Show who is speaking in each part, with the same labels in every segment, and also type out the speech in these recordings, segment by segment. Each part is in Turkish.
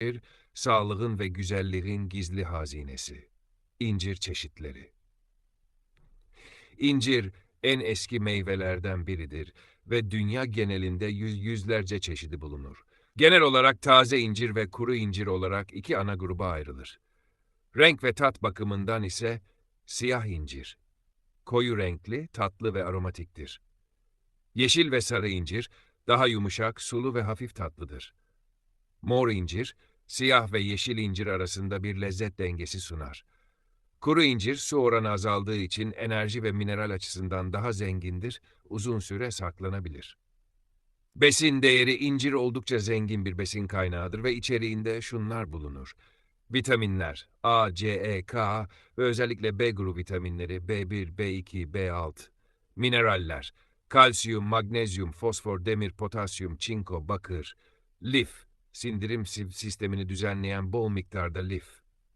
Speaker 1: İncir, sağlığın ve güzelliğin gizli hazinesi. İncir çeşitleri. İncir, en eski meyvelerden biridir ve dünya genelinde yüz yüzlerce çeşidi bulunur. Genel olarak taze incir ve kuru incir olarak iki ana gruba ayrılır. Renk ve tat bakımından ise siyah incir. Koyu renkli, tatlı ve aromatiktir. Yeşil ve sarı incir daha yumuşak, sulu ve hafif tatlıdır. Mor incir, siyah ve yeşil incir arasında bir lezzet dengesi sunar. Kuru incir su oranı azaldığı için enerji ve mineral açısından daha zengindir, uzun süre saklanabilir. Besin değeri incir oldukça zengin bir besin kaynağıdır ve içeriğinde şunlar bulunur. Vitaminler A, C, E, K ve özellikle B grubu vitaminleri B1, B2, B6. Mineraller kalsiyum, magnezyum, fosfor, demir, potasyum, çinko, bakır. Lif sindirim si- sistemini düzenleyen bol miktarda lif.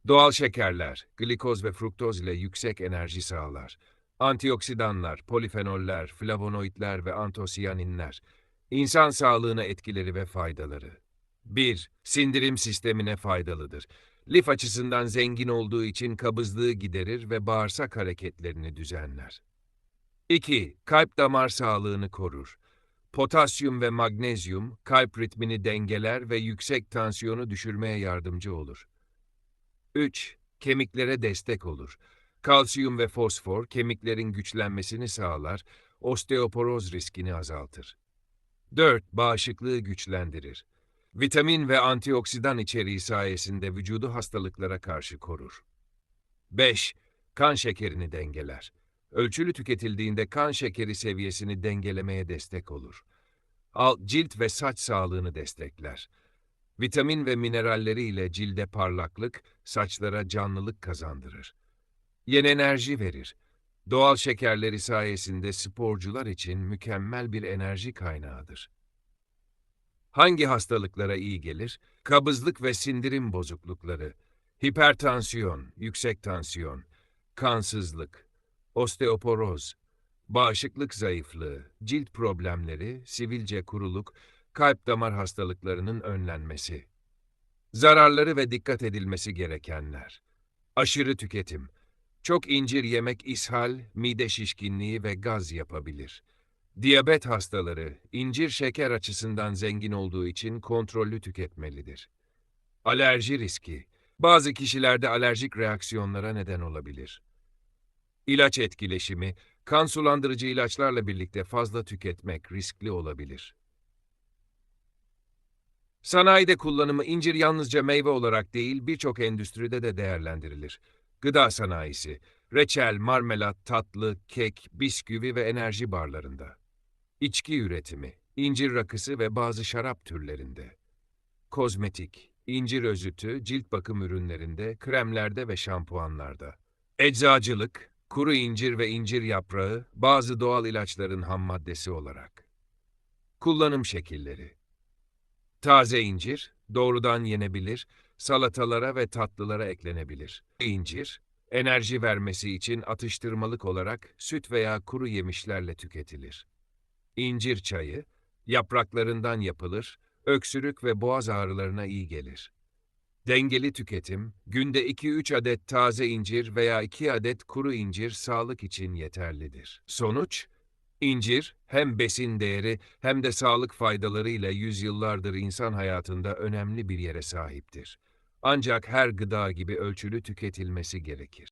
Speaker 1: Doğal şekerler, glikoz ve fruktoz ile yüksek enerji sağlar. Antioksidanlar, polifenoller, flavonoidler ve antosiyaninler. İnsan sağlığına etkileri ve faydaları. 1. Sindirim sistemine faydalıdır. Lif açısından zengin olduğu için kabızlığı giderir ve bağırsak hareketlerini düzenler. 2. Kalp damar sağlığını korur. Potasyum ve magnezyum kalp ritmini dengeler ve yüksek tansiyonu düşürmeye yardımcı olur. 3. Kemiklere destek olur. Kalsiyum ve fosfor kemiklerin güçlenmesini sağlar, osteoporoz riskini azaltır. 4. Bağışıklığı güçlendirir. Vitamin ve antioksidan içeriği sayesinde vücudu hastalıklara karşı korur. 5. Kan şekerini dengeler. Ölçülü tüketildiğinde kan şekeri seviyesini dengelemeye destek olur. Alt cilt ve saç sağlığını destekler. Vitamin ve mineralleri ile cilde parlaklık, saçlara canlılık kazandırır. Yeni enerji verir. Doğal şekerleri sayesinde sporcular için mükemmel bir enerji kaynağıdır. Hangi hastalıklara iyi gelir? Kabızlık ve sindirim bozuklukları, hipertansiyon, yüksek tansiyon, kansızlık, osteoporoz, bağışıklık zayıflığı, cilt problemleri, sivilce kuruluk, kalp damar hastalıklarının önlenmesi. Zararları ve dikkat edilmesi gerekenler. Aşırı tüketim. Çok incir yemek ishal, mide şişkinliği ve gaz yapabilir. Diyabet hastaları, incir şeker açısından zengin olduğu için kontrollü tüketmelidir. Alerji riski. Bazı kişilerde alerjik reaksiyonlara neden olabilir. İlaç etkileşimi, kan sulandırıcı ilaçlarla birlikte fazla tüketmek riskli olabilir. Sanayide kullanımı incir yalnızca meyve olarak değil birçok endüstride de değerlendirilir. Gıda sanayisi, reçel, marmelat, tatlı, kek, bisküvi ve enerji barlarında. İçki üretimi, incir rakısı ve bazı şarap türlerinde. Kozmetik, incir özütü, cilt bakım ürünlerinde, kremlerde ve şampuanlarda. Eczacılık, kuru incir ve incir yaprağı, bazı doğal ilaçların ham maddesi olarak. Kullanım şekilleri Taze incir, doğrudan yenebilir, salatalara ve tatlılara eklenebilir. İncir, enerji vermesi için atıştırmalık olarak süt veya kuru yemişlerle tüketilir. İncir çayı, yapraklarından yapılır, öksürük ve boğaz ağrılarına iyi gelir. Dengeli tüketim, günde 2-3 adet taze incir veya 2 adet kuru incir sağlık için yeterlidir. Sonuç, incir hem besin değeri hem de sağlık faydalarıyla yüzyıllardır insan hayatında önemli bir yere sahiptir. Ancak her gıda gibi ölçülü tüketilmesi gerekir.